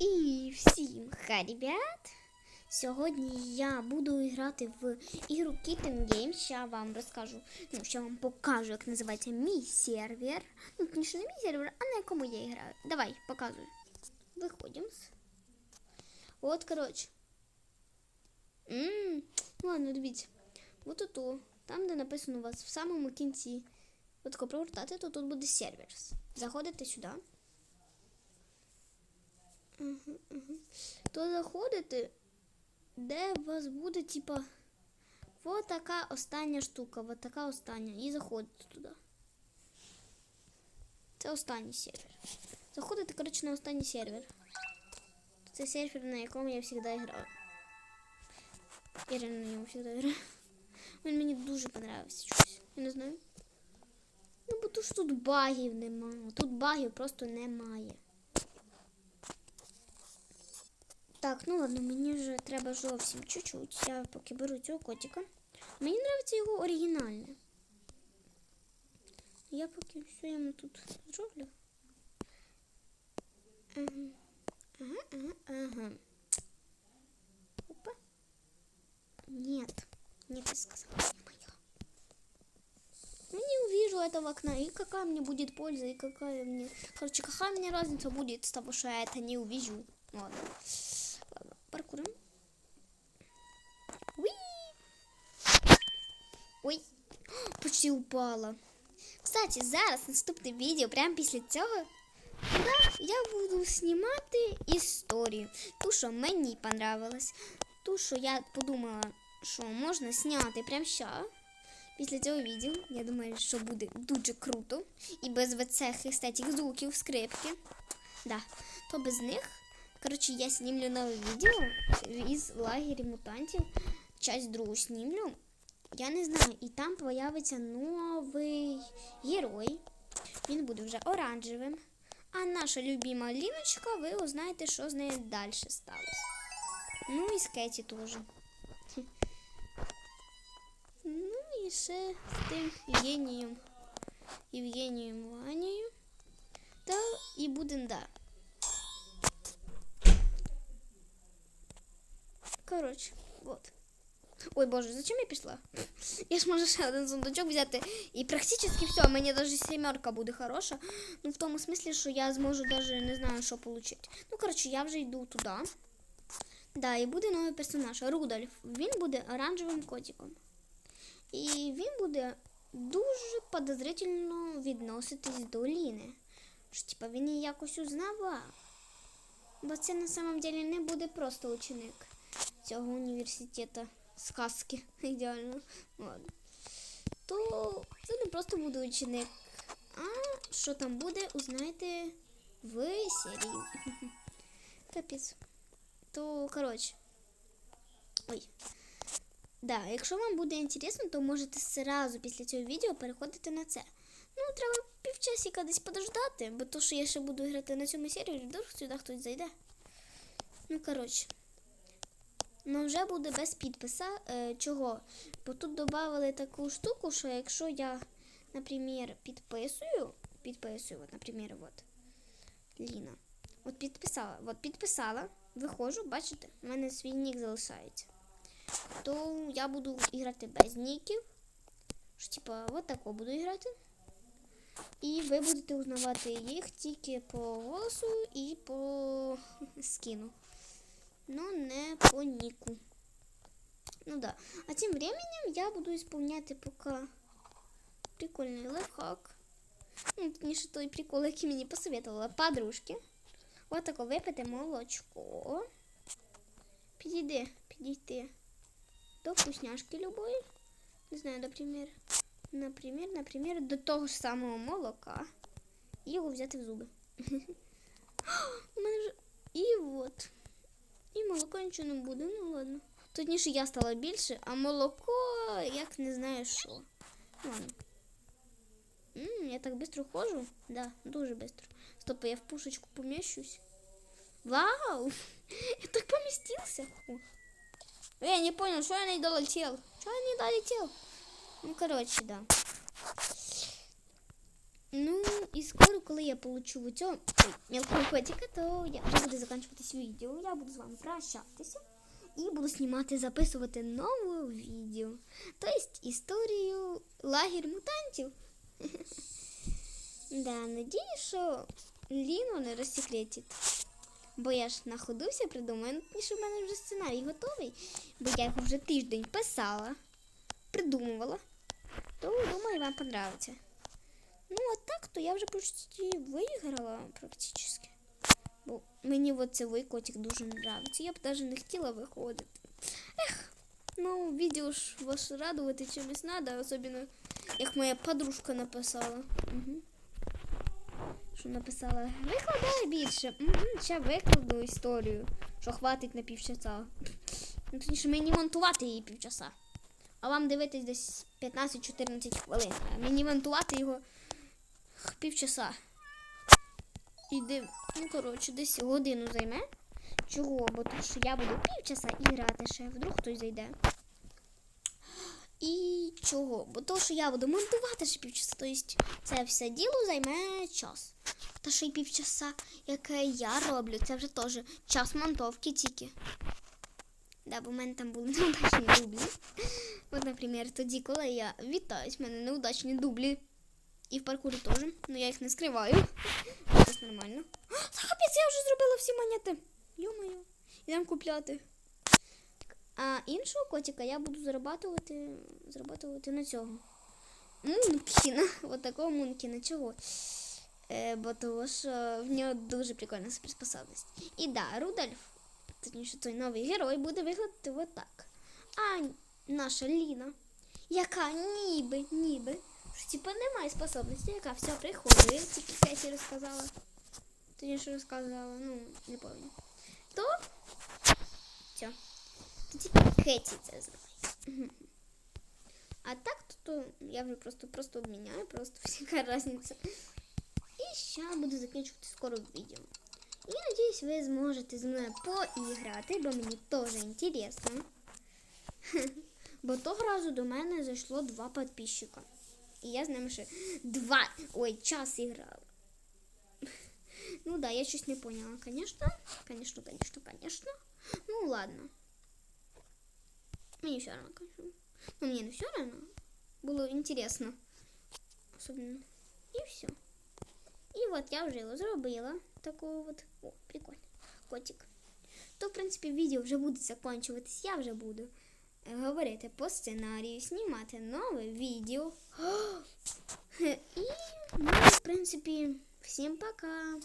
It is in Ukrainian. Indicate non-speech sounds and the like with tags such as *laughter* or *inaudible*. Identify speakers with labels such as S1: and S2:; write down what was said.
S1: І всім ха, ребят! Сьогодні я буду грати в ігру Kitten Games. Ще вам розкажу, ну, ще вам покажу, як називається мій сервер. Ну, звісно, не мій сервер, а на якому я граю. Давай, показуй. Виходимо. От, коротше. Ммм, ладно, дивіться. От ото, там, де написано у вас в самому кінці. От тако провертати, то тут буде сервер. Заходите сюди. То заходите, де у вас буде, типа, вот така остання штука, вот така остання. І заходите туди. Це останній сервер. Заходите, коротше, на останній сервер. Це сервер, на якому я завжди граю. Я на ньому завжди граю. Він мені дуже понравився щось. Я не знаю. Ну, бо тут багів немає. Тут багів просто немає. Так, ну ладно, мені вже треба зовсім чуть-чуть. Я поки беру цього котика. Мені подобається його оригінальне. Я поки все йому тут зроблю. Ага, ага, ага, ага. Опа. Нет, не ты сказала, не моя. Я не увижу этого окна, и какая мне будет польза, и какая мне... Короче, какая мне разница будет с того, что я это не увижу. Ладно. Паркурим. Уи! Ой, почти упала. Кстати, зараз наступне відео, прямо після цього, я буду знімати історію. Ту, що мені понравилось. Ту, що я подумала, що можна зняти прямо зараз. Після цього відео, я думаю, що буде дуже круто. І без цих естетик звуків скрипки. Да, то без них. Коротше, я знімлю нове відео із лагері мутантів. Часть другу знімлю. Я не знаю, і там появиться новий герой. Він буде вже оранжевим. А наша любима Ліночка, ви узнаєте, що з нею далі сталося. Ну і з Кеті теж. Ну і ще з тим Євгенієм. Ванією. Та і Буденда. Коротше, вот. Ой, боже, зачем я пішла? Я ж можу ще один сундучок взяти. І практично все, мені навіть сімерка буде хороша. Ну, в тому смислі, що я зможу навіть не знаю, що отримати. Ну, коротше, я вже йду туди. Да, і буде новий персонаж. Рудольф. Він буде оранжевим котиком. І він буде дуже подозрительно відноситись до Ліни. Що, типа, він її якось узнавав. Бо це на самом деле не буде просто ученик цього університету сказки. *laughs* Ідеально. Ладно. То це не просто буде ученик. А що там буде, узнаєте в серії. *laughs* Капець. То, коротше. Ой. Да, якщо вам буде інтересно, то можете сразу після цього відео переходити на це. Ну, треба півчасика десь подождати, бо то, що я ще буду грати на цьому сервері, вдруг сюди хтось зайде. Ну, коротше. Ну, вже буде без підписа. Е, чого? Бо тут додали таку штуку, що якщо я, наприклад, підписую, підписую, от, наприклад, от, Ліна. От підписала, от підписала, виходжу, бачите, в мене свій нік залишається. То я буду грати без ніків. Що, типа, от тако буду грати. І ви будете узнавати їх тільки по голосу і по скину. Но не по нику. Ну да. А тем временем я буду исполнять пока прикольный лайфхак. Ну, точніше, той прикол, який мені посоветувала подружки. От тако випити молочко. Підійди, підійти до вкусняшки любої. Не знаю, наприклад, наприклад, наприклад, до того ж самого молока. І його взяти в зуби. *laughs* У мене вже... І от. Молоко нічого не буде, ну ладно. Точніше я стала більше, а молоко як не знаю що. Ладно. М -м, я так швидко ходжу? Да, дуже швидко. Стоп, я в пушечку поміщусь. Вау! *laughs* Я так поместился. О. Я не понял, что я не долетел. Что я не долетел? Ну, короче, да. Ну, і скоро, коли я получу цього ой, мілкого котика, то я вже буду закінчувати відео. Я буду з вами прощатися і буду знімати, записувати нове відео. Тобто історію лагерь мутантів. *laughs* Да, надію, що Ліну не розсекретить. Бо я ж на придумаю. Ну, що в мене вже сценарій готовий, бо я його вже тиждень писала, придумувала. То думаю, вам понравиться. Ну, а так, то я вже почти виграла практично. Бо мені цей котик дуже нравиться. Я б навіть не хотіла виходити. Ех, ну, відео ж вас радувати чимось треба, особливо як моя подружка написала. Угу. Що написала? Викладай більше. Угу, викладу історію, що хватить на півчаса. Ну, точніше, мені монтувати її півчаса. А вам дивитись десь 15-14 хвилин. А мені монтувати його півчаса. І див... Ну, коротше, десь годину займе. Чого? Бо то, що я буду півчаса і грати ще, вдруг хтось зайде. І чого? Бо то, що я буду монтувати ще півчаса, тобто це все діло займе час. Та що й півчаса, яке я роблю, це вже теж час монтовки тільки. Да, бо в мене там були *laughs* неудачні дублі. От, наприклад, тоді, коли я вітаюсь, в мене неудачні дублі. І в паркурі теж, але я їх не скриваю. Це нормально. Та капець, я вже зробила всі монети. Йо-моє, йдемо купляти. А іншого котика я буду зарабатувати, зарабатувати на цього. Мункіна. От такого Мункіна. Чого? Е, бо того, що в нього дуже прикольна суперспособність. І да, Рудольф, точніше, той новий герой буде виглядати отак. А наша Ліна, яка ніби, ніби, що типа немає способності, яка все приходить, тільки Кесі розказала. Точніше розказала, ну, не пам'ятаю. То все. Тільки Кеті це знає. А так, то, я вже просто просто обміняю, просто *laughs* всяка різниця. І ще буду закінчувати скоро відео. І надіюсь, ви зможете зі мною поіграти, бо мені теж інтересно. *laughs* Бо того разу до мене зайшло два підписчика. І я з ними ще два ой, час іграла. Ну да, я щось не поняла, конечно. Конечно, конечно, конечно. Ну ладно. Мені все равно, конечно. Ну, мені не все равно. Було інтересно. Особливо. І все. І от я вже його зробила. Такого от. О, прикольно. Котик. То, в принципі, відео вже буде закінчуватись. Я вже буду е, Говорити по сценарію, знімати нове відео. *gasps* І, ну, в принципі, всім пока.